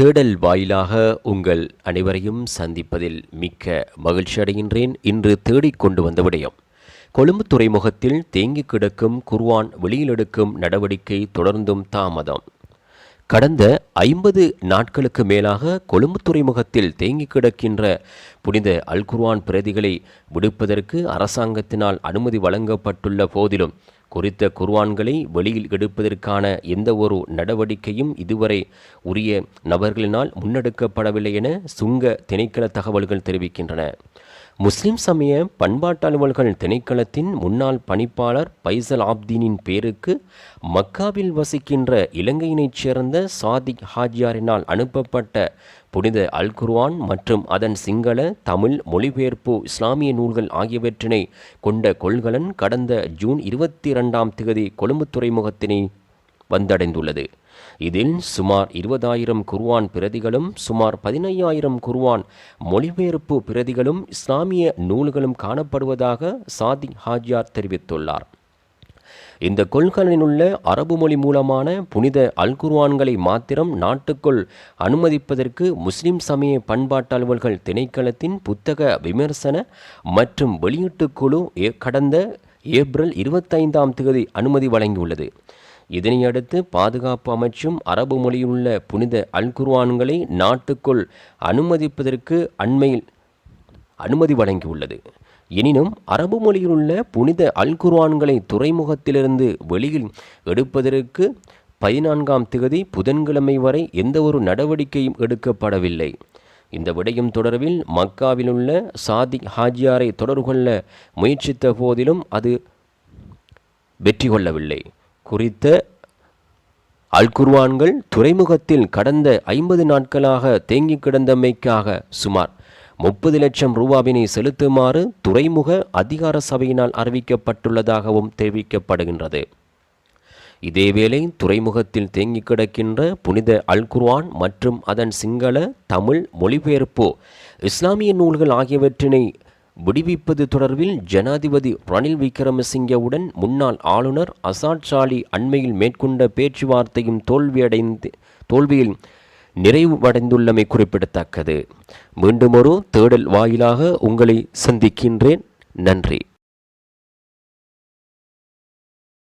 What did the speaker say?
தேடல் வாயிலாக உங்கள் அனைவரையும் சந்திப்பதில் மிக்க மகிழ்ச்சி அடைகின்றேன். இன்று தேடிக் கொண்டு வந்த விடயம் கொழும்பு துறைமுகத்தில் தேங்கி கிடக்கும் குர்வான் வெளியிலெடுக்கும் நடவடிக்கை தொடர்ந்தும் தாமதம். கடந்த ஐம்பது நாட்களுக்கு மேலாக கொழும்பு துறைமுகத்தில் தேங்கி கிடக்கின்ற புனித அல்குர்வான் பிரதிகளை விடுப்பதற்கு அரசாங்கத்தினால் அனுமதி வழங்கப்பட்டுள்ள போதிலும் குறித்த குர்வான்களை வெளியில் எடுப்பதற்கான எந்த ஒரு நடவடிக்கையும் இதுவரை உரிய நபர்களினால் முன்னெடுக்கப்படவில்லை என சுங்க திணைக்கள தகவல்கள் தெரிவிக்கின்றன. முஸ்லிம் சமய பண்பாட்டு அலுவல்கள் திணைக்களத்தின் முன்னாள் பணிப்பாளர் பைசல் ஆப்தீனின் பேருக்கு மக்காவில் வசிக்கின்ற இலங்கையினைச் சேர்ந்த சாதிக் ஹாஜியாரினால் அனுப்பப்பட்ட புனித அல் குர்வான் மற்றும் அதன் சிங்கள தமிழ் மொழிபெயர்ப்பு இஸ்லாமிய நூல்கள் ஆகியவற்றினை கொண்ட கொள்கலன் கடந்த ஜூன் இருபத்தி இரண்டாம் திகதி கொழும்பு துறைமுகத்தினை வந்தடைந்துள்ளது. இதில் சுமார் இருபதாயிரம் குர்வான் பிரதிகளும் சுமார் பதினையாயிரம் குர்வான் மொழிபெயர்ப்பு பிரதிகளும் இஸ்லாமிய நூல்களும் காணப்படுவதாக சாதிக் ஹாஜியார் தெரிவித்துள்ளார். இந்த கொள்கலனில் உள்ள அரபு மொழி மூலமான புனித அல்குர்வான்களை மாத்திரம் நாட்டுக்குள் அனுமதிப்பதற்கு முஸ்லிம் சமய பண்பாட்டு அலுவல்கள் திணைக்களத்தின் புத்தக விமர்சன மற்றும் வெளியீட்டுக் குழு ஏ- கடந்த ஏப்ரல் இருபத்தைந்தாம் தேதி அனுமதி வழங்கியுள்ளது. இதனையடுத்து பாதுகாப்பு அமைச்சும் அரபு மொழியிலுள்ள புனித அல்குர்வான்களை நாட்டுக்குள் அனுமதிப்பதற்கு அண்மையில் அனுமதி வழங்கியுள்ளது. எனினும் அரபு மொழியில் உள்ள புனித அல்குர்வான்களை துறைமுகத்திலிருந்து வெளியில் எடுப்பதற்கு பதினான்காம் திகதி புதன்கிழமை வரை எந்த ஒரு நடவடிக்கையும் எடுக்கப்படவில்லை. இந்த விடயம் தொடர்பில் மக்காவிலுள்ள சாதிக் ஹாஜியாரை தொடர்பு கொள்ள முயற்சித்த போதிலும் அது வெற்றி கொள்ளவில்லை. குறித்த அல்குர்வான்கள் துறைமுகத்தில் கடந்த ஐம்பது நாட்களாக தேங்கி கிடந்தமைக்காக சுமார் முப்பது லட்சம் ரூபாவினை செலுத்துமாறு துறைமுக அதிகார சபையினால் அறிவிக்கப்பட்டுள்ளதாகவும் தெரிவிக்கப்படுகின்றது. இதேவேளை துறைமுகத்தில் தேங்கி கிடக்கின்ற புனித அல் குர்ஆன் மற்றும் அதன் சிங்கள தமிழ் மொழிபெயர்ப்பு இஸ்லாமிய நூல்கள் ஆகியவற்றினை விடுவிப்பது தொடர்பில் ஜனாதிபதி ரணில் விக்ரமசிங்கவுடன் முன்னாள் ஆளுநர் அசாட் சாலி அண்மையில் மேற்கொண்ட பேச்சுவார்த்தையும் தோல்வியடைந்து தோல்வியில் நிறைவடைந்துள்ளமை குறிப்பிடத்தக்கது. மீண்டும் ஒரு தேடல் வாயிலாக உங்களை சந்திக்கின்றேன். நன்றி.